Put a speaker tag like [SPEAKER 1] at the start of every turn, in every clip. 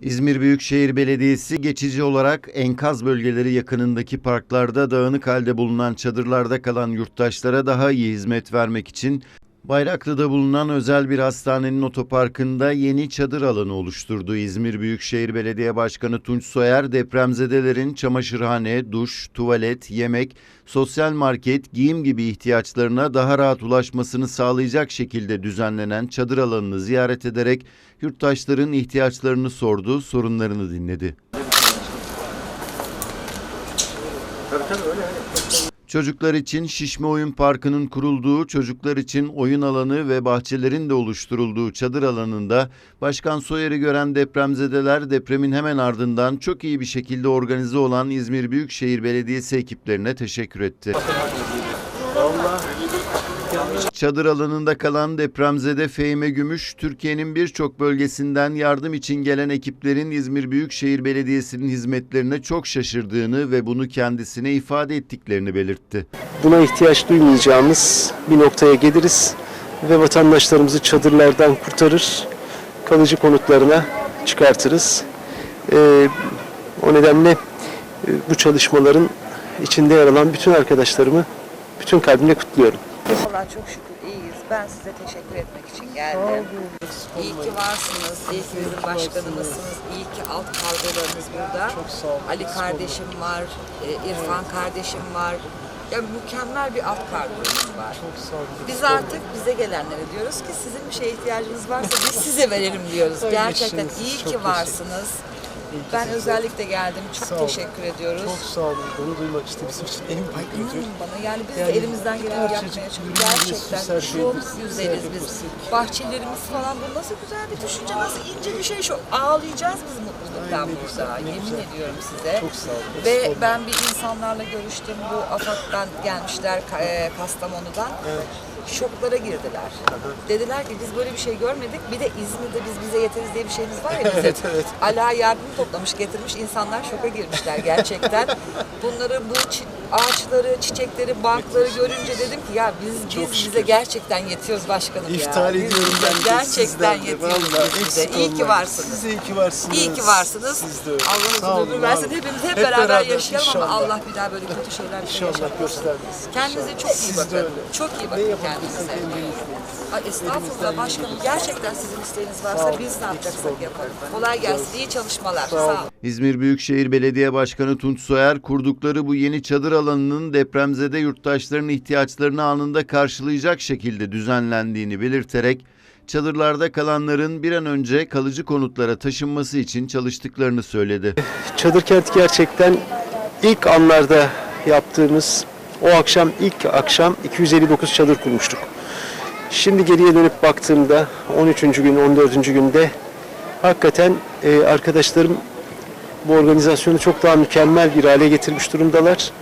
[SPEAKER 1] İzmir Büyükşehir Belediyesi geçici olarak enkaz bölgeleri yakınındaki parklarda dağınık halde bulunan çadırlarda kalan yurttaşlara daha iyi hizmet vermek için Bayraklı'da bulunan özel bir hastanenin otoparkında yeni çadır alanı oluşturdu. İzmir Büyükşehir Belediye Başkanı Tunç Soyer depremzedelerin çamaşırhane, duş, tuvalet, yemek, sosyal market, giyim gibi ihtiyaçlarına daha rahat ulaşmasını sağlayacak şekilde düzenlenen çadır alanını ziyaret ederek yurttaşların ihtiyaçlarını sordu, sorunlarını dinledi. Çocuklar için Şişme Oyun Parkı'nın kurulduğu, çocuklar için oyun alanı ve bahçelerin de oluşturulduğu çadır alanında Başkan Soyer'i gören depremzedeler depremin hemen ardından çok iyi bir şekilde organize olan İzmir Büyükşehir Belediyesi ekiplerine teşekkür etti. Çadır alanında kalan depremzede Fehime Gümüş, Türkiye'nin birçok bölgesinden yardım için gelen ekiplerin İzmir Büyükşehir Belediyesi'nin hizmetlerine çok şaşırdığını ve bunu kendisine ifade ettiklerini belirtti.
[SPEAKER 2] buna ihtiyaç duymayacağımız bir noktaya geliriz ve vatandaşlarımızı çadırlardan kurtarır, kalıcı konutlarına çıkartırız. Ee, o nedenle e, bu çalışmaların içinde yer alan bütün arkadaşlarımı bütün kalbimle kutluyorum.
[SPEAKER 3] Valla çok şükür iyiyiz. Ben size teşekkür etmek için geldim. İyi ki varsınız. İyi ki bizim başkanımızsınız. İyi ki alt kadrolarınız burada. Ali kardeşim var, e, İrfan kardeşim var. Ya mükemmel bir alt kadromuz var. Biz artık bize gelenlere diyoruz ki sizin bir şeye ihtiyacınız varsa biz size verelim diyoruz. Gerçekten iyi ki varsınız. Ben özellikle geldim. Çok
[SPEAKER 2] Sağ olun.
[SPEAKER 3] teşekkür ediyoruz.
[SPEAKER 2] Çok sağ olun. Bunu duymak işte bizim için en büyük ödül.
[SPEAKER 3] bana yani biz
[SPEAKER 2] Yani
[SPEAKER 3] de elimizden geleni yapmaya çalışıyoruz. Gerçekten çok güzeliz biz. Bahçelerimiz falan bu nasıl güzel bir düşünce, nasıl ince bir şey şu. Ağlayacağız biz mutluluktan
[SPEAKER 2] Ay ne
[SPEAKER 3] burada. Yemin
[SPEAKER 2] güzel.
[SPEAKER 3] ediyorum size.
[SPEAKER 2] Çok sağ olun.
[SPEAKER 3] Ve
[SPEAKER 2] olmayın.
[SPEAKER 3] ben bir insanlarla görüştüm. Bu AFAD'dan gelmişler e, Kastamonu'dan. Şoklara girdiler. Dediler ki biz böyle bir şey görmedik. Bir de İzmir'de biz bize yeteriz diye bir şeyimiz var ya bizim.
[SPEAKER 2] Evet, evet.
[SPEAKER 3] Ala yardım toplamış getirmiş insanlar şoka girmişler gerçekten. Bunları bu çi- ağaçları, çiçekleri, bankları görünce dedim ki ya biz biz bize gerçekten yetiyoruz başkanım ya.
[SPEAKER 2] İftihar
[SPEAKER 3] Biz
[SPEAKER 2] ediyorum
[SPEAKER 3] bize
[SPEAKER 2] ben de
[SPEAKER 3] Gerçekten
[SPEAKER 2] sizden de.
[SPEAKER 3] yetiyoruz
[SPEAKER 2] Vallahi
[SPEAKER 3] biz bize.
[SPEAKER 2] eksik
[SPEAKER 3] İyi ki
[SPEAKER 2] olmayın.
[SPEAKER 3] varsınız.
[SPEAKER 2] Siz de iyi ki varsınız.
[SPEAKER 3] İyi ki varsınız.
[SPEAKER 2] Siz de öyle. Sağ
[SPEAKER 3] Allah
[SPEAKER 2] olun,
[SPEAKER 3] uzun ömür
[SPEAKER 2] var
[SPEAKER 3] versin.
[SPEAKER 2] olun.
[SPEAKER 3] Hepimiz hep,
[SPEAKER 2] Hep
[SPEAKER 3] beraber,
[SPEAKER 2] beraber,
[SPEAKER 3] yaşayalım
[SPEAKER 2] inşallah.
[SPEAKER 3] ama Allah bir daha böyle kötü şeyler bize
[SPEAKER 2] İnşallah
[SPEAKER 3] yaşatmasın.
[SPEAKER 2] göstermesin.
[SPEAKER 3] Kendinize çok iyi
[SPEAKER 2] Siz de
[SPEAKER 3] bakın.
[SPEAKER 2] öyle.
[SPEAKER 3] Çok iyi
[SPEAKER 2] Ne
[SPEAKER 3] bakın
[SPEAKER 2] yapabilirsek
[SPEAKER 3] kendinize.
[SPEAKER 2] elimizdeyiz.
[SPEAKER 3] Ay estağfurullah başkanım. Gerçekten sizin isteğiniz varsa biz ne yapacaksak yaparız. Kolay gelsin. İyi çalışmalar. Sağ olun.
[SPEAKER 1] İzmir Büyükşehir Belediye Başkanı Tunç Soyer, kurdukları bu yeni çadır alanının depremzede yurttaşların ihtiyaçlarını anında karşılayacak şekilde düzenlendiğini belirterek, çadırlarda kalanların bir an önce kalıcı konutlara taşınması için çalıştıklarını söyledi.
[SPEAKER 2] Çadır kent gerçekten ilk anlarda yaptığımız o akşam ilk akşam 259 çadır kurmuştuk. Şimdi geriye dönüp baktığımda 13. gün 14. günde hakikaten e, arkadaşlarım bu organizasyonu çok daha mükemmel bir hale getirmiş durumdalar.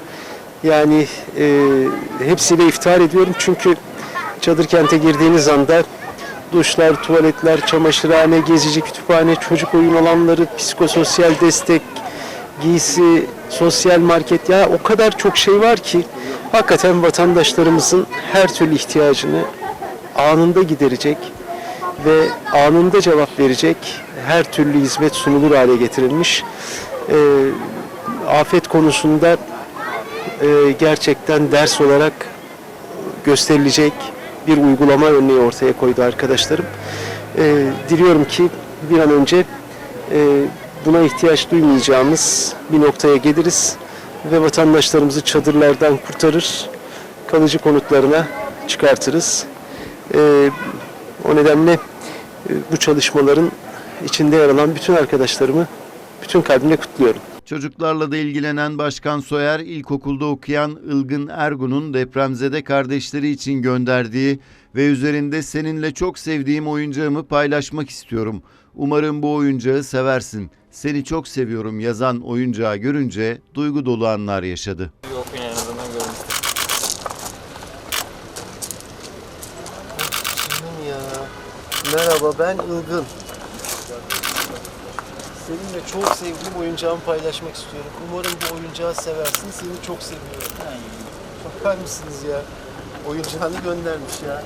[SPEAKER 2] Yani e, hepsiyle iftihar ediyorum çünkü çadır kente girdiğiniz anda duşlar, tuvaletler, çamaşırhane, gezici kütüphane, çocuk oyun alanları, psikososyal destek, giysi, sosyal market ya o kadar çok şey var ki hakikaten vatandaşlarımızın her türlü ihtiyacını anında giderecek ve anında cevap verecek her türlü hizmet sunulur hale getirilmiş. Ee, afet konusunda e, gerçekten ders olarak gösterilecek bir uygulama örneği ortaya koydu arkadaşlarım. Ee, diliyorum ki bir an önce e, buna ihtiyaç duymayacağımız bir noktaya geliriz ve vatandaşlarımızı çadırlardan kurtarır, kalıcı konutlarına çıkartırız. Ee, o nedenle e, bu çalışmaların içinde yer alan bütün arkadaşlarımı bütün kalbimle kutluyorum.
[SPEAKER 1] Çocuklarla da ilgilenen Başkan Soyer, ilkokulda okuyan Ilgın Ergun'un depremzede kardeşleri için gönderdiği ve üzerinde seninle çok sevdiğim oyuncağımı paylaşmak istiyorum. Umarım bu oyuncağı seversin. Seni çok seviyorum yazan oyuncağı görünce duygu dolu anlar yaşadı.
[SPEAKER 2] Merhaba ben Ilgın. Seninle çok sevdiğim oyuncağımı paylaşmak istiyorum. Umarım bu oyuncağı seversin. Seni çok seviyorum. Bakar mısınız ya? Oyuncağını göndermiş ya.